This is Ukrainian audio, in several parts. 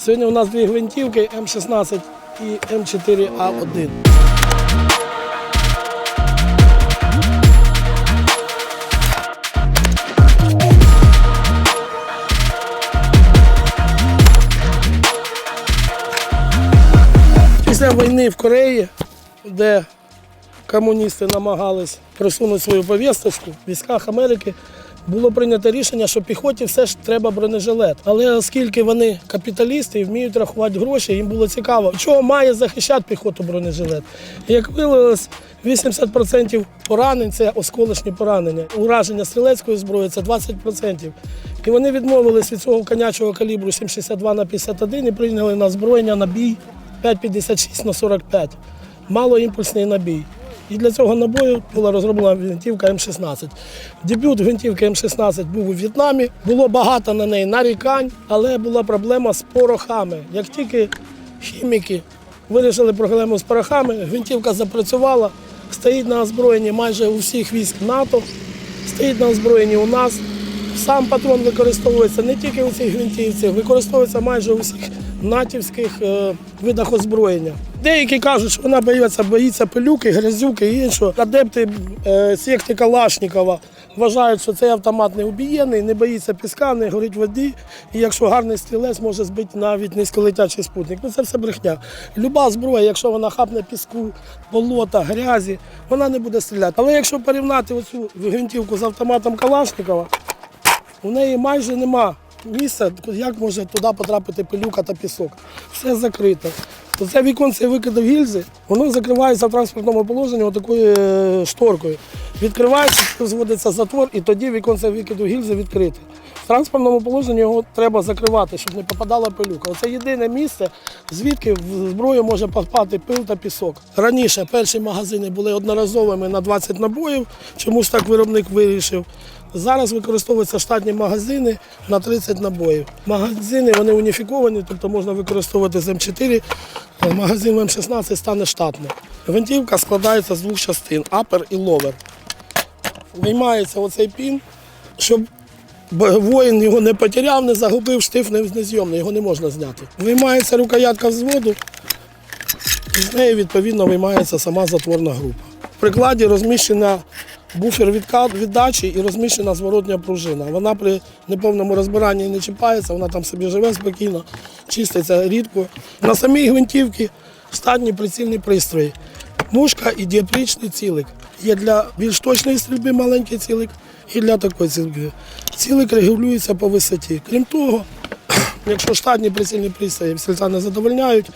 Сьогодні у нас дві гвинтівки М16 і М4А1. Після війни в Кореї, де комуністи намагались просунути свою повісточку в військах Америки, було прийнято рішення, що піхоті все ж треба бронежилет. Але оскільки вони капіталісти і вміють рахувати гроші, їм було цікаво, чого має захищати піхоту бронежилет. Як виявилось, 80% поранень це осколочні поранення. Ураження стрілецької зброї це 20%. І вони відмовились від цього конячого калібру 7,62 на 51 і прийняли на озброєння на бій 5,56 на 45. Малоімпульсний набій. І для цього набою була розроблена гвинтівка М16. Дебют гвинтівки М16 був у В'єтнамі. Було багато на неї нарікань, але була проблема з порохами. Як тільки хіміки вирішили проблему з порохами, гвинтівка запрацювала, стоїть на озброєнні майже у всіх військ НАТО, стоїть на озброєнні у нас. Сам патрон використовується не тільки у цій гвинтівці, використовується майже у всіх натівських е, видах озброєння. Деякі кажуть, що вона боїться, боїться пилюки, грязюки і іншого. Адепти е, секти Калашникова вважають, що цей автомат не убієний, не боїться піска, не горить в воді. І якщо гарний стрілець може збити навіть низьколетячий спутник. Ну це все брехня. Люба зброя, якщо вона хапне піску, болота, грязі, вона не буде стріляти. Але якщо порівняти оцю гвинтівку з автоматом Калашникова, у неї майже нема місця, як може туди потрапити пилюка та пісок. Все закрите. Це віконце викиду гільзи, воно закривається в транспортному положенні отакою е, шторкою. Відкривається, зводиться затвор, і тоді віконце викиду гільзи відкрите. Транспортному положенні його треба закривати, щоб не попадала пилюка. Оце єдине місце, звідки в зброю може попати пил та пісок. Раніше перші магазини були одноразовими на 20 набоїв, чомусь так виробник вирішив. Зараз використовуються штатні магазини на 30 набоїв. Магазини вони уніфіковані, тобто можна використовувати з М4. Е, Магазин М16 стане штатним. Гвинтівка складається з двох частин апер і ловер. Виймається оцей пін, щоб воїн його не потеряв, не загубив, штиф не незйомний, його не можна зняти. Виймається рукоятка взводу, і з неї відповідно виймається сама затворна група. В прикладі розміщена буфер віддачі і розміщена зворотня пружина. Вона при неповному розбиранні не чіпається, вона там собі живе спокійно, чиститься рідко. На самій гвинтівці штатні прицільні пристрої. Мушка і діапричний цілик. Є для більш точної стрільби маленький цілик і для такої стрільби. Цілик регулюється по висоті. Крім того, якщо штатні прицільні пристрої стрільця не задовольняють,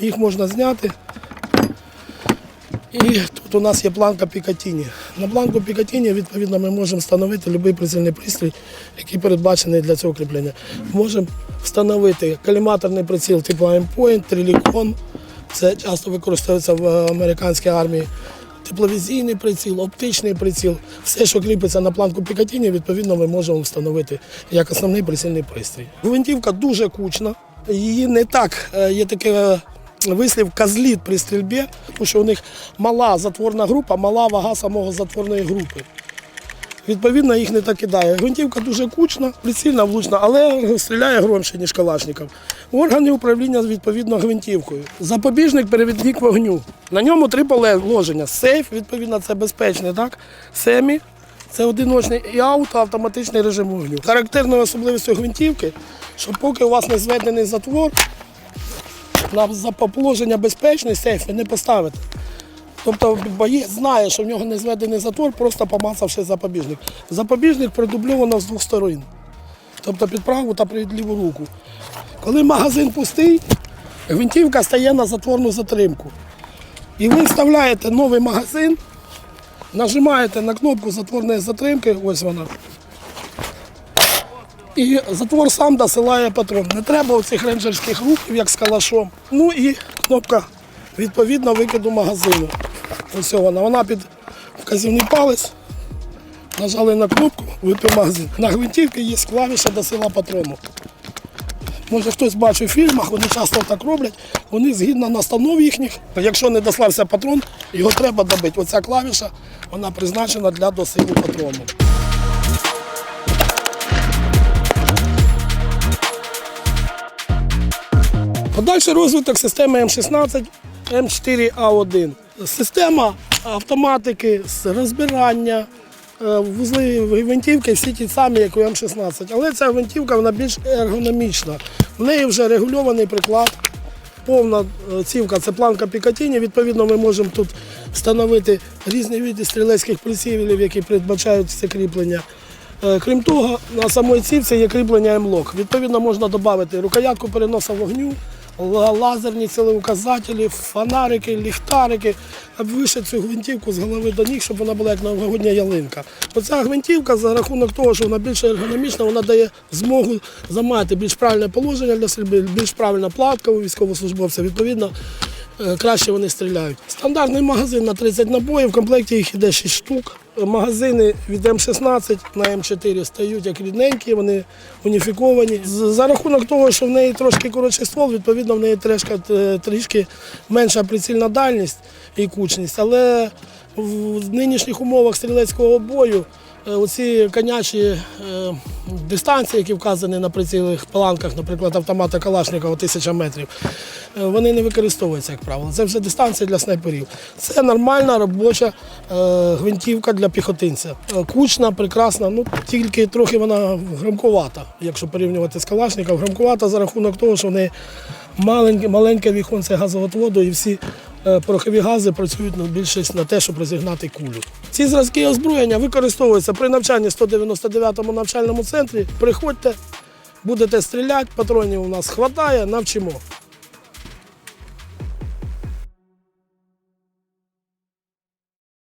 їх можна зняти. І тут у нас є планка Пікатіні. На планку Пікатіні, відповідно, ми можемо встановити будь-який прицільний пристрій, який передбачений для цього кріплення. Можемо встановити каліматорний приціл типу Aimpoint, Трилікон. Це часто використовується в американській армії. Тепловізійний приціл, оптичний приціл, все, що кріпиться на планку Пікатіні, відповідно, ми можемо встановити як основний прицільний пристрій. Гвинтівка дуже кучна. Її не так е, є таке е, вислів козліт при стрільбі, тому що у них мала затворна група, мала вага самого затворної групи. Відповідно, їх не так кидає. Гвинтівка дуже кучна, прицільна, влучна, але стріляє громше, ніж Калашников. Органи управління відповідно гвинтівкою. Запобіжник перевідник вогню. На ньому три положення. Сейф, відповідно, це безпечний, так? Семі. Це одиночний і ауто, автоматичний режим вогню. Характерною особливістю гвинтівки, що поки у вас не зведений затвор, на положення безпечний сейф не поставите. Тобто боєць знає, що в нього не зведений затвор, просто помацавши запобіжник. Запобіжник продубльовано з двох сторон. Тобто під праву та під ліву руку. Коли магазин пустий, гвинтівка стає на затворну затримку. І ви вставляєте новий магазин, нажимаєте на кнопку затворної затримки, ось вона. І затвор сам досилає патрон. Не треба оцих рейнджерських рухів, як з калашом. Ну і кнопка відповідно викиду магазину. Ось вона. Вона під вказівний палець. Нажали на кнопку, випив. На гвинтівці є клавіша до сила патрону. Може хтось бачив в фільмах, вони часто так роблять. Вони згідно настанов їхніх, якщо не дослався патрон, його треба добити. Оця клавіша вона призначена для досилу патрону. Перший розвиток системи М16 М4А1. Система автоматики розбирання. е, Вузли гвинтівки всі ті самі, як у М16. Але ця гвинтівка вона більш ергономічна. В неї вже регульований приклад, повна е, цівка це планка Пікатіні. Відповідно, ми можемо тут встановити різні види стрілецьких прицілів, які передбачають це кріплення. Е, Крім того, на самій цівці є кріплення М-лок. Відповідно, можна додати рукоятку переноса вогню, лазерні цілеуказателі, фонарики, ліхтарики, обвише цю гвинтівку з голови до ніг, щоб вона була як новогодня ялинка. Оця гвинтівка за рахунок того, що вона більш ергономічна, вона дає змогу замати більш правильне положення для стрільби, більш правильна платка у військовослужбовця. Відповідно, е, краще вони стріляють. Стандартний магазин на 30 набоїв, в комплекті їх іде 6 штук. Магазини від М16 на М4 стають як рідненькі, вони уніфіковані. За рахунок того, що в неї трошки коротший ствол, відповідно, в неї трішки, трішки менша прицільна дальність і кучність. Але в нинішніх умовах стрілецького бою е, оці конячі е, дистанції, які вказані на прицільних планках, наприклад, автомата Калашникова 1000 метрів, е, вони не використовуються, як правило. Це вже дистанція для снайперів. Це нормальна робоча е, гвинтівка для піхотинця. Е, Кучна, прекрасна, ну тільки трохи вона громкувата, якщо порівнювати з Калашником. Громкувата за рахунок того, що в неї маленьке, маленьке віконце газовотводу і всі е, порохові гази працюють на більшість на те, щоб розігнати кулю. Ці зразки озброєння використовуються при навчанні 199-му навчальному центрі. Приходьте, будете стріляти, патронів у нас вистачає, навчимо.